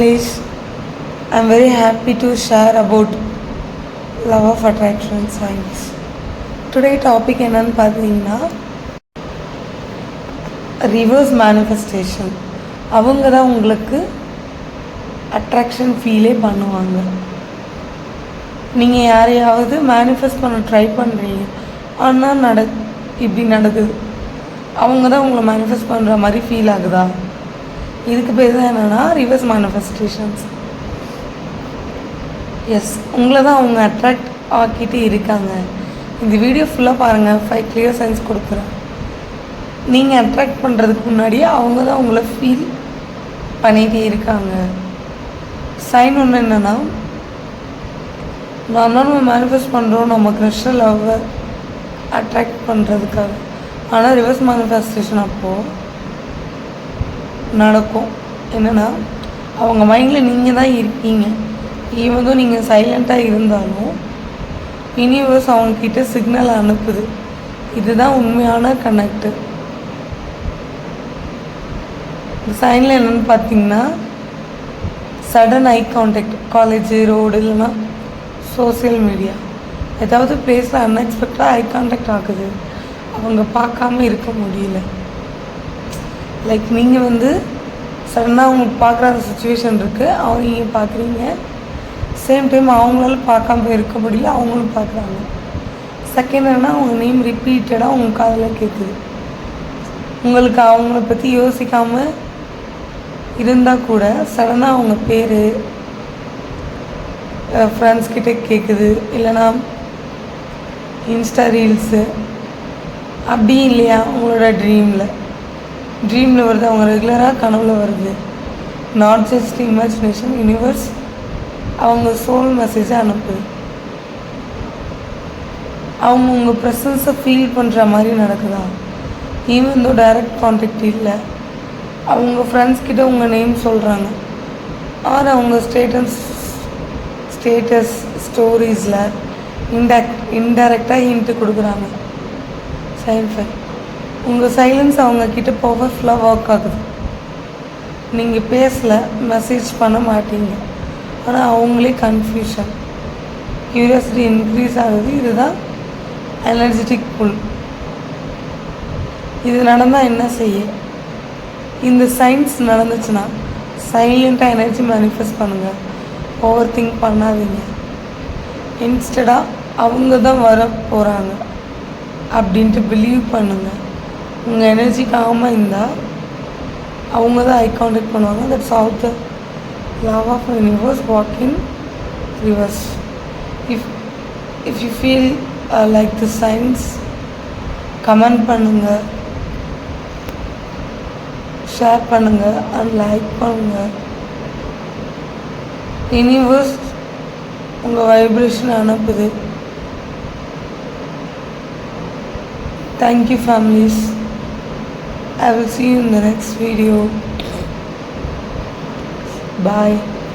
Please I am very happy to share about love of attraction science today topic என்னன்னு பார்த்தீங்கன்னா reverse manifestation அவங்க தான் உங்களுக்கு attraction ஃபீலே பண்ணுவாங்க. நீங்கள் யாரையாவது மேனிஃபெஸ்ட் பண்ண ட்ரை பண்ணுறீங்க ஆனால் நட இப்படி நடக்குது. அவங்க தான் உங்களை மேனிஃபெஸ்ட் பண்ணுற மாதிரி ஃபீல் ஆகுதா? இதுக்கு பேர் தான் என்னென்னா ரிவர்ஸ் மேனிஃபெஸ்டேஷன்ஸ் எஸ் உங்களை தான் அவங்க அட்ராக்ட் ஆக்கிட்டு இருக்காங்க. இந்த வீடியோ ஃபுல்லாக பாருங்கள் ஃபைவ் கிளியர் சைன்ஸ் கொடுக்குறேன். நீங்கள் அட்ராக்ட் பண்ணுறதுக்கு முன்னாடியே அவங்க தான் உங்களை ஃபீல் பண்ணிகிட்டே இருக்காங்க. சைன் ஒன்று என்னென்னா நார்மலாக நம்ம மேனிஃபெஸ்ட் பண்ணுறோம் நம்ம கிருஷ்ண லவ்வை அட்ராக்ட் பண்ணுறதுக்காக ஆனால் ரிவர்ஸ் மேனிஃபெஸ்டேஷன் அப்போது நடக்கும். என்னென்னா அவங்க மைண்டில் நீங்கள் தான் இருக்கீங்க. ஈவனும் நீங்கள் சைலண்ட்டாக இருந்தாலும் யூனிவர்ஸ் அவங்கக்கிட்ட சிக்னல் அனுப்புது. இதுதான் உண்மையான கனெக்டு இந்த சைனில் என்னென்னு பார்த்தீங்கன்னா sudden eye contact college road இல்லைன்னா சோசியல் மீடியா ஏதாவது பிளேஸில் அன்எக்ஸ்பெக்டாக ஐ கான்டாக்ட் ஆகுது. அவங்க பார்க்காம இருக்க முடியல. லைக் நீங்கள் வந்து சடனாக அவங்க பார்க்குற அந்த சுச்சுவேஷன் இருக்குது அவங்க நீங்கள் பார்க்குறீங்க. சேம் டைம் அவங்களால பார்க்காம இருக்க முடியல. அவங்களும் பார்க்குறாங்க. செகண்ட் என்னன்னா அவங்க நேம் ரிப்பீட்டடாக அவங்க காதில் கேட்குது. உங்களுக்கு அவங்கள பற்றி யோசிக்காமல் இருந்தால் கூட சடனாக அவங்க பேர் ஃப்ரெண்ட்ஸ் கிட்டே கேட்குது. இல்லைனா இன்ஸ்டா ரீல்ஸு அப்படி இல்லையா? உங்களோட ட்ரீமில் ட்ரீமில் வருது அவங்க ரெகுலராக கனவுல வருது. நாட் ஜஸ்ட் இமேஜினேஷன் யூனிவர்ஸ் அவங்க சோல் மெசேஜை அனுப்புது அவங்க உங்கள் ப்ரெசன்ஸை ஃபீல் பண்ணுற மாதிரி நடக்குதா? ஈவன் தோ டைரக்ட் கான்டாக்ட் இல்லை. அவங்க ஃப்ரெண்ட்ஸ் கிட்ட உங்கள் நேம் சொல்கிறாங்க ஆர் அவங்க ஸ்டேட்டஸ் ஸ்டேட்டஸ் ஸ்டோரிஸில் இன்டெக்ட் இன்டைரக்டாக ஹிண்ட்டு கொடுக்குறாங்க. சைன் ஃபைன் உங்கள் சைலன்ஸ் அவங்கக்கிட்ட பவர்ஃபுல்லாக ஒர்க் ஆகுது. நீங்கள் பேசலை மெசேஜ் பண்ண மாட்டீங்க. ஆனால் அவங்களே கன்ஃபியூஷன் க்யூரியாசிட்டி இன்க்ரீஸ் ஆகுது. இதுதான் எனர்ஜெட்டிக் புல் இது நடந்தால் என்ன செய்ய? இந்த சயின்ஸ் நடந்துச்சுன்னா சைலண்ட்டாக எனர்ஜி மேனிஃபெஸ்ட் பண்ணுங்கள் ஓவர் திங்க் பண்ணாதீங்க. இன்ஸ்டடாக அவங்க தான் வர போகிறாங்க அப்படின்ட்டு பிலீவ் பண்ணுங்கள் உங்கள் எனர்ஜி காமாக இருந்தால் அவங்க தான் ஐ கான்டாக்ட் பண்ணுவாங்க. That's all the love of universe walk in reverse if if you feel like the science comment பண்ணுங்கள் ஷேர் பண்ணுங்கள் அண்ட் லைக் பண்ணுங்கள் யூனிவர்ஸ் உங்கள் vibration அனுப்புது. Thank you families I will see you in the next video. Bye.